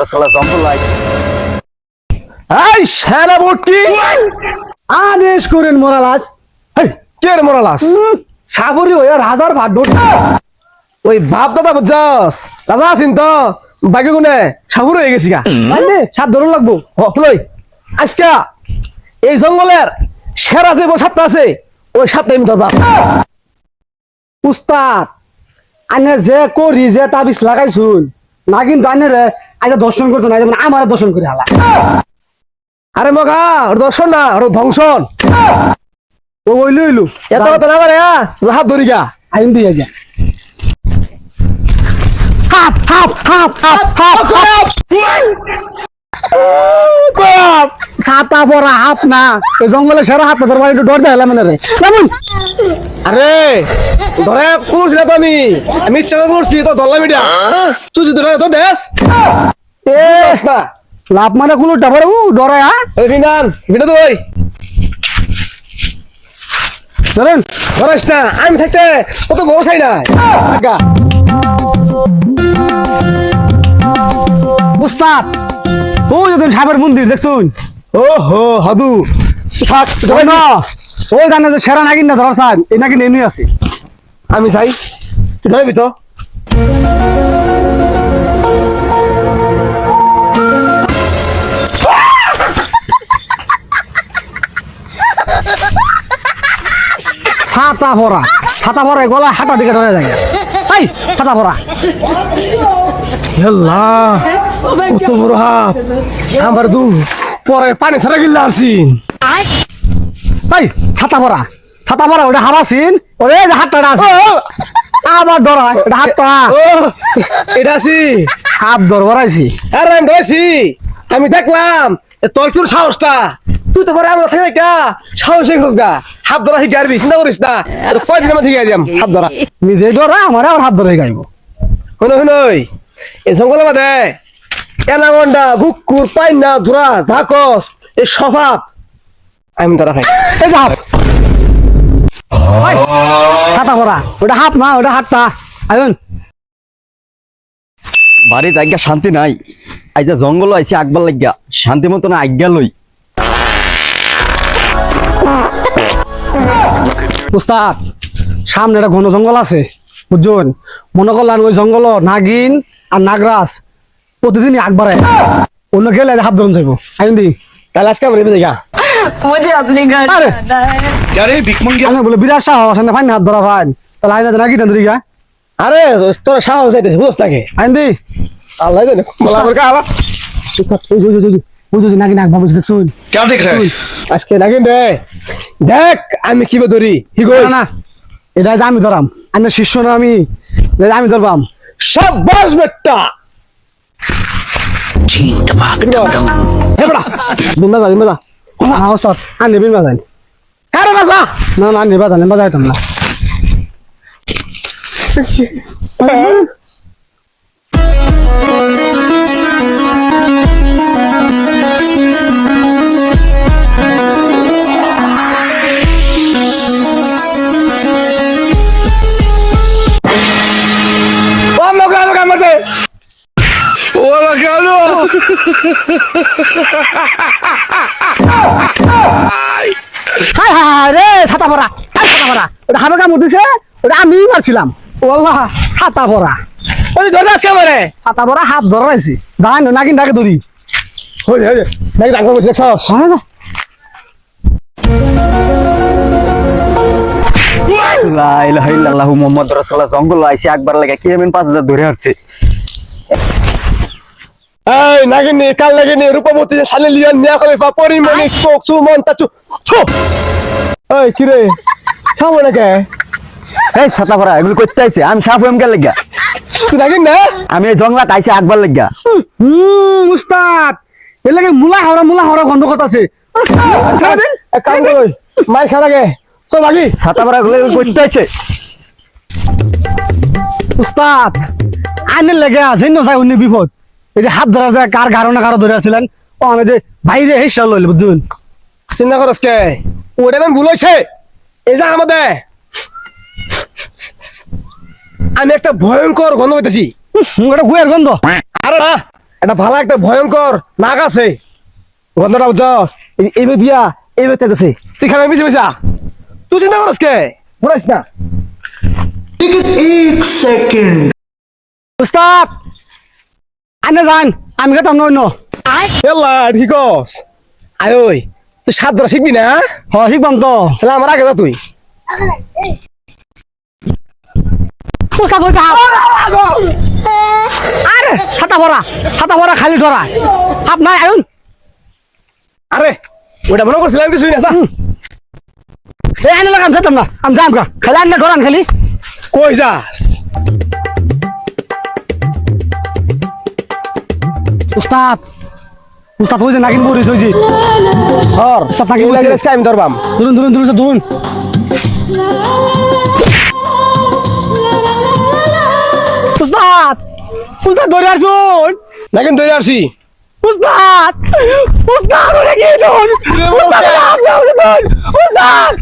রাসূলুল্লাহ জঙ্গল আই এই সেনাপতি আদেশ করেন মোরালাস। এই কে রে মরালাস? সাবরি ওই আর হাজার ভাত ধর ওই বাপ দাদা বুঝছস? রাজা আছেন তো? বাকি গুনে সাবুর হয়ে গেছি গা। মানে সাত ধরুন লাগবো। হলই আজকা এই জঙ্গলের সেরা যে সাপটা আছে ওই সাপটা আমি ধরবা। উস্তাদ আনে যে করি যে তাবিজ লাগাইছুন না কিন্তু আইনের আজ দর্শন করতো না আমার দর্শন করে হালা। আরে মগা ওর দর্শন না ওর ধ্বংসন। ও ওইলু ওইলু এত কথা না পারে হাত ধরি গা। আইন দিয়ে যা। হাপ হাপ হাপ হাপ হাপ হাপ ছাতা পরা হাপ না। জঙ্গলে সেরা হাপ না তোর বাড়ি একটু ডর দেয় মানে রে। কেমন আরে ধরে কোন ছিল তো আমি? আমি ইচ্ছা করছি তো ধরলাম এটা তুই যদি ধরে তো দেশ। এ লাভ মানে কুলো ডাবর ডরে হ্যাঁ এই ফিনান এটা তো ধরেন। ধরাস না আমি থাকতে কত আগা উস্তাদ ও যদি সাহেবের মন্দির দেখছুন? ও হো হাদু। থাক ওই না। ওই জানে যে সেরা নাগিন না ধরার সাহেব এই নাকি নেমে আছে। আমি চাই। তুই ধরবি তো? ছাতা ভরা। ছাতা ভরা গলা হাঁটা দিকে ধরে যায়। এই, ছাতা ভরা। হেল্লা, কত বড় হাত। আমার দু পরে পানি ছাড়া গিল্লা আসি এই ছাতা ভরা। ছাতা ভরা ওটা হারাসিন ওরে যে হাতটা আছে। আবার ধরা এটা হাতটা। এটা আছি। হাত ধর ভরাইছি। আরে আমি ধরেছি। আমি দেখলাম এ তোর কি সাহসটা? তুই তো পরে আমরা থাকে কা সাহস হয়ে গা। হাত ধরা শিখে আরবি চিন্তা করিস না। তোর কয়দিন আমার শিখে দিয়াম হাত ধরা। নিজে ধরা আমার আবার হাত ধরে গাইব। শুনো শুনই এই জঙ্গলের মধ্যে এনাগন্ডা বুকুর পাইনা ধরা ঝাকস এই স্বভাব। আমি ধরা খাই। এই যা ছাতা ভরা ওটা হাত না ওটা হাতটা আয়ন। বাড়ি জায়গা শান্তি নাই। আইজা জঙ্গল আইছি আকবার লাগিয়া। শান্তি মতো না আজ্ঞা লই। উস্তাদ সামনে একটা ঘন জঙ্গল আছে। বুঝছেন মনে করলেন ওই জঙ্গল নাগিন আর নাগরাজ। প্রতিদিন আগ বাড়ায়। অন্য খেলে হাত ধরুন যাইব আইন দি। তাহলে আজকে আমরা দেখা। মুঝে আপনি ফাইন হাত ধরা ফাইন আইনা জানা কি তন্দ্রি গা আরে তোর সাহস যাইতেছে বুঝ লাগে আইন দি। আল্লাহ জানে। বলা বলকা আলা ওই ওই ওই দেখ আজকে নাকি দে। দেখ আমি কিবে ধরি। না এটা আমি ধরাম। আর শিষ্য না আমি আমি ধরবাম। সব বাস বেটা! হে বড়া বিমা যা বিমা যা না উস্তাদ আর নেবেন বাজাই আরে বাজা। না না নেবা জানেন বাজাইতাম না হাই হাই রে ছাতা ভরা। হাই ছাতা ভরা। ওটা দিছে ওটা আমি মারছিলাম। ওল্লাহ ছাতা ভরা। ওই ধরে আজকে আমারে। ছাতা ভরা হাত ধরাইছি দাঁড়াই না নাকি ডাকে ধরি। হই হই নাকি ডাক্তার বসে দেখছস হয় রাসূলুল্লাহ। জঙ্গল আইছি আকবার লাগা কি এমন পাঁচ হাজার ধরে আসছে এই নাগিনি কাল নাগিনি রূপমতি শালি লিয়ন মিয়া খলিফা পরিমণি কোক সুমন তাচু থু এই কি রে খাব না কে এই ছাতা ভরা এগুলো করতে আইছে। আমি সাপ হইম কে লাগিয়া? তুই নাগিন না? আমি এই জঙ্গলাত আইছি আকবার লাগিয়া। হুম উস্তাদ! এর লাগে মুলা হাওড়া মুলা হাওড়া গন্ধ করতেছে। এক কাম কর মার খা লাগে। চল লাগি ছাতা ভরা এগুলো করতে আইছে। উস্তাদ! আইনের লেগে আছে না যায় অন্য বিপদ। এই যে হাত ধরা যায় কার না কারও ধরে আসছিলেন ও আমি যে বাইরে হেসা লইল বুঝুন চিন্তা করস কে? ওটা আমি ভুল হয়েছে এই যে আমাদের। আমি একটা ভয়ঙ্কর গন্ধ এটা গুয়ের গন্ধ। আরে না এটা ভালো একটা ভয়ঙ্কর নাগ আছে। গন্ধটা বুঝছস? এই- এইবার দিয়া এইবার তেতেছে। তুই খানা মিশে মিশা তুই চিন্তা করস কে? না। উস্তাদ! আনে যান আমি গেতাম নয় ন। এল্লা ঠিক আছে আয় ওই তুই সাত ধরা শিখবি না? হ শিখবাম তো। তাহলে আমার আগে যা তুই। ওই কাহাপ আরে হাতা ভরা হাতা ভরা খালি ধরা। হাপ নাই আয়ুন। আরে ওটা মনে করছিলাম কিছুই না। এই আনে লাগাম যেতাম না। আমি যাম কা খালি আনলে ধরান খালি। কই যাস? উস্তাদ। উস্তাদ হয়েছে নাকিন বরিস হয়েছে ধর। উস্তাদ নাকি এগুলা বলছে জিনিস আমি ধরবাম। ধরুন ধরুন ধরুন ধরুন। উস্তাদ উস্তাদ ধরে আসুন। না কিন্তু ধরে আসি। উস্তাদ উস্তাদ ওরে কি ধরুন। উস্তাদ আপনি আমাকে ধরুন। উস্তাদ।